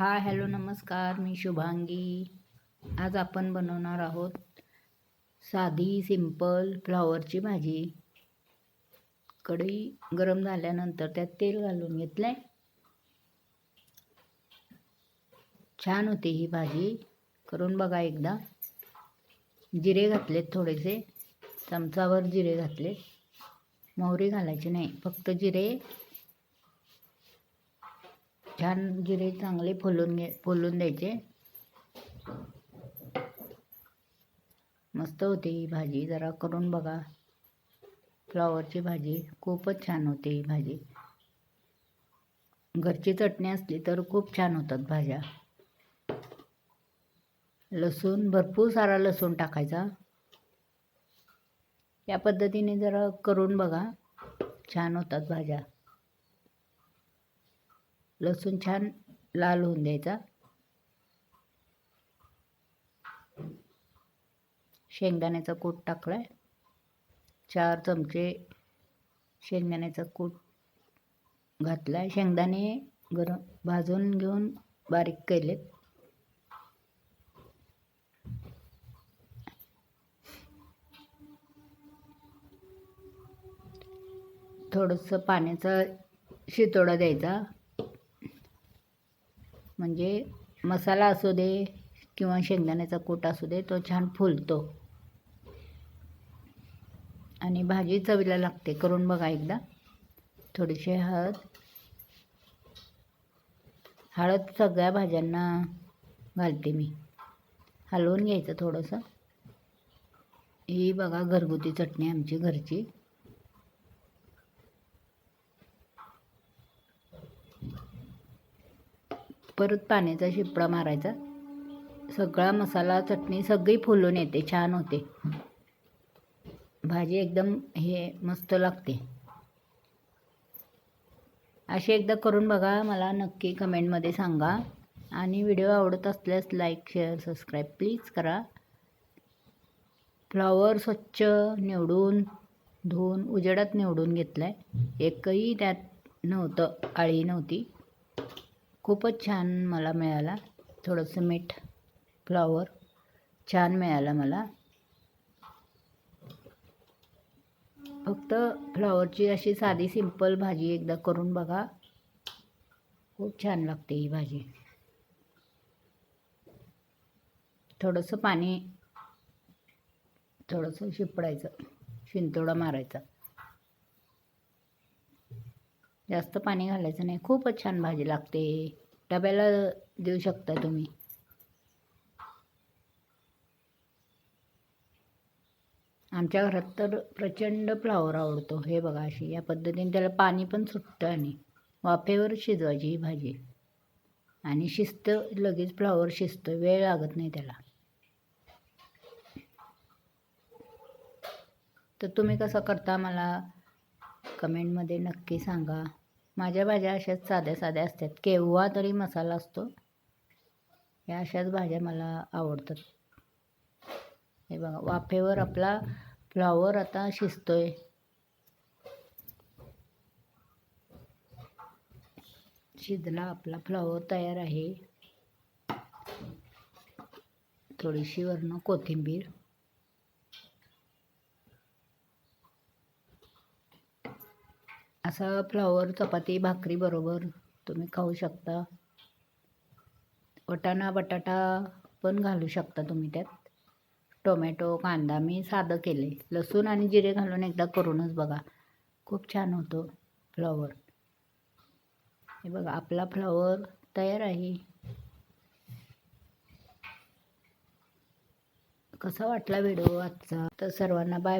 Hi hello नमस्कार मी शुभांगी. आज आपण बनवणार आहोत साधी सिंपल फ्लॉवरची भाजी. कढई गरम झाल्यानंतर त्यात तेल घालून घेतलं आहे छान होते ही भाजी. करून बघा एकदा. जिरे घातलेत थोडेसे. चमचावर जिरे घातले मोहरी घालायची नाही. फक्त जिरे छान जिरे चांगले फोलून घे फोलून द्यायचे. मस्त होते ही भाजी जरा करून बघा. फ्लॉवरची भाजी खूपच छान होते ही भाजी. घरची चटणी असली तर खूप छान होतात भाज्या. लसूण भरपूर सारा लसूण टाकायचा. या पद्धतीने जरा करून बघा. छान होतात भाज्या. लसूण छान लाल होऊन द्यायचा. शेंगदाण्याचा कूट टाकलाय. चार चमचे शेंगदाण्याचा कूट घातलाय. शेंगदाणे गरम भाजून घेऊन बारीक केलेत. थोडंसं पाण्याचा शितोडा द्यायचा. म्हणजे मसाला असू दे किंवा शेंगदाण्याचा कूट असू दे तो छान फुलतो. आणि भाजी चवीला लागते. करून बघा एकदा. थोडीशी हळद. हळद सगळ्या भाज्यांना घालते मी. हलवून घ्यायचं थोडंसं. ही बघा घरगुती चटणी आमची घरची. परत पाण्याचा शिपडा मारायचा. सगळा मसाला चटणी सगळी फुलून येते छान होते. भाजी एकदम हे मस्त लागते. असे एकदा करून बघा मला नक्की कमेंटमध्ये सांगा. आणि व्हिडिओ आवडत असल्यास लाईक शेअर सबस्क्राईब प्लीज करा. फ्लॉवर स्वच्छ निवडून धुवून उजेडात निवडून घेतलं आहे एकही त्यात नव्हतं आळी नव्हती. खूपच छान मला मिळाला. थोडंसं मीठ फ्लॉवर छान मिळाला मला. फक्त फ्लॉवरची अशी साधी सिंपल भाजी एकदा करून बघा. खूप छान लागते ही भाजी. थोडंसं पाणी थोडंसं शिपडायचं शिंतोडा मारायचा. जास्त पाणी घालायचं नाही. खूपच छान भाजी लागते. डब्याला देऊ शकता तुम्ही. आमच्या घरात तर प्रचंड फ्लावर आवडतो हे बघा अशी. या पद्धतीने त्याला पाणी पण सुटतं आणि वाफेवर शिजवायची ही भाजी. आणि शिस्त लगेच फ्लावर शिजतं वेळ लागत नाही त्याला. तर तुम्ही कसं करता मला कमेंटमध्ये नक्की सांगा. माझ्या भाज्या अशाच साध्या साध्या असतात. केव्हा तरी मसाला असतो. या अशाच भाज्या मला आवडतात. हे बघा वाफेवर आपला फ्लॉवर आता शिजतोय. शिजला आपला फ्लॉवर तयार आहे. थोडीशी वरण कोथिंबीर. असा फ्लॉवर चपाती भाकरी बरोबर तुम्ही खाऊ शकता. वटाणा बटाटा पण घालू शकता तुम्ही त्यात. टोमॅटो कांदा मी साधं केले लसूण आणि जिरे घालून एकदा करूनच बघा. खूप छान होतो फ्लॉवर. हे बघा आपला फ्लॉवर तयार आहे. कसा वाटला व्हिडिओ आजचा? तर सर्वांना बाय